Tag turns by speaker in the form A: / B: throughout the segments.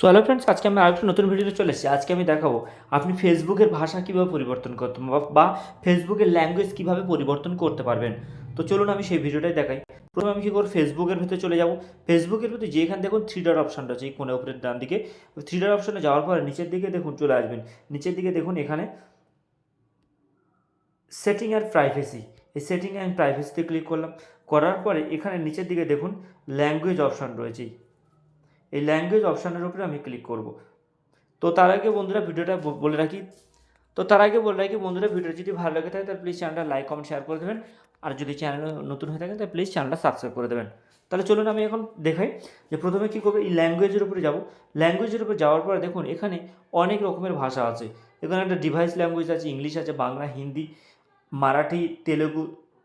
A: So hello friends আজকে আমি আরেকটা নতুন ভিডিওতে চলে এসেছি। আজকে আমি দেখাবো, আপনি ফেসবুকের ভাষা কীভাবে পরিবর্তন করতে বা- ফেসবুকের ল্যাঙ্গুয়েজ কীভাবে পরিবর্তন করতে পারবেন। তো চলুন আমি সেই ভিডিওটাই দেখাই। প্রথমে আমি কী করব ফেসবুকের ভিতরে চলে যাব। ফেসবুকের ভিতরে যেখানে দেখুন থ্রি ডট অপশানটা আছে এই কোণে উপরের ডান দিকে। থ্রি ডট অপশানে যাওয়ার পরে নিচের দিকে দেখুন চলে আসবেন। নিচের দিকে দেখুন এখানে সেটিং অ্যান্ড প্রাইভেসি এই সেটিং অ্যান্ড প্রাইভেসিতে ক্লিক করলাম। করার পরে এখানে নিচের দিকে দেখুন ল্যাঙ্গুয়েজ অপশান রয়েছে। এই ল্যাঙ্গুয়েজ অপশানের উপরে আমি ক্লিক করব। তো তার আগে বন্ধুরা ভিডিওটা বলে রাখি। তো তার আগে বলে রাখি বন্ধুরা ভিডিও যদি ভালো লাগে থাকে, তাহলে প্লিজ চ্যানেলটা লাইক কমেন্ট শেয়ার করে দেবেন। আর যদি চ্যানেল নতুন হয়ে থাকে, তাহলে প্লিজ চ্যানেলটা সাবস্ক্রাইব করে দেবেন। তাহলে চলুন আমি এখন দেখাই যে প্রথমে কী করব, এই ল্যাঙ্গুয়েজের উপরে যাব। ল্যাঙ্গুয়েজের উপরে যাওয়ার পরে দেখুন, এখানে অনেক রকমের ভাষা আছে। এখানে একটা ডিভাইস ল্যাঙ্গুয়েজ আছে, ইংলিশ আছে, বাংলা, হিন্দি, মারাঠি, তেলেগু,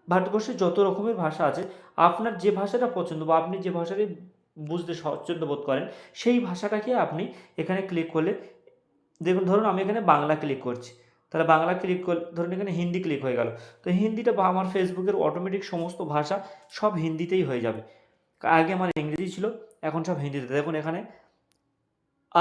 A: ভারতবর্ষে যত রকমের ভাষা আছে, আপনার যে ভাষাটা পছন্দ বা আপনি যে ভাষাটাই বুঝতে স্বচ্ছন্দ বোধ করেন, সেই ভাষাটাকে আপনি এখানে ক্লিক করলে, দেখুন ধরুন আমি এখানে বাংলা ক্লিক করছি, তাহলে বাংলা ক্লিক করলে, ধরুন এখানে হিন্দি ক্লিক হয়ে গেল, তো হিন্দিটা বা আমার ফেসবুকের অটোমেটিক সমস্ত ভাষা সব হিন্দিতেই হয়ে যাবে। আগে আমার ইংরেজি ছিল, এখন সব হিন্দিতে, দেখুন এখানে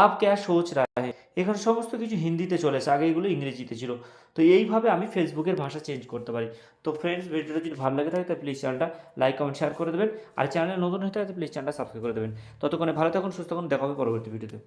A: আপ ক্যা সোচ রাহে এখানে সমস্ত কিছু হিন্দিতে চলেছে আগে এগুলো ইংরেজিতে ছিল। তো এইভাবে আমি ফেসবুকের ভাষা চেঞ্জ করতে পারি। তো ফ্রেন্ডস ভিডিওটা যদি ভালো লাগে থাকে, তাহলে প্লিজ চ্যানেলটা লাইক কমেন্ট শেয়ার করে দেবেন। আর চ্যানেলে নতুন হয়ে থাকে প্লিজ চ্যানেলটা সাবস্ক্রাইব করে দেবেন। ততক্ষণে ভালো থাকুন, সুস্থ থাকুন, দেখা হবে পরবর্তী ভিডিওতে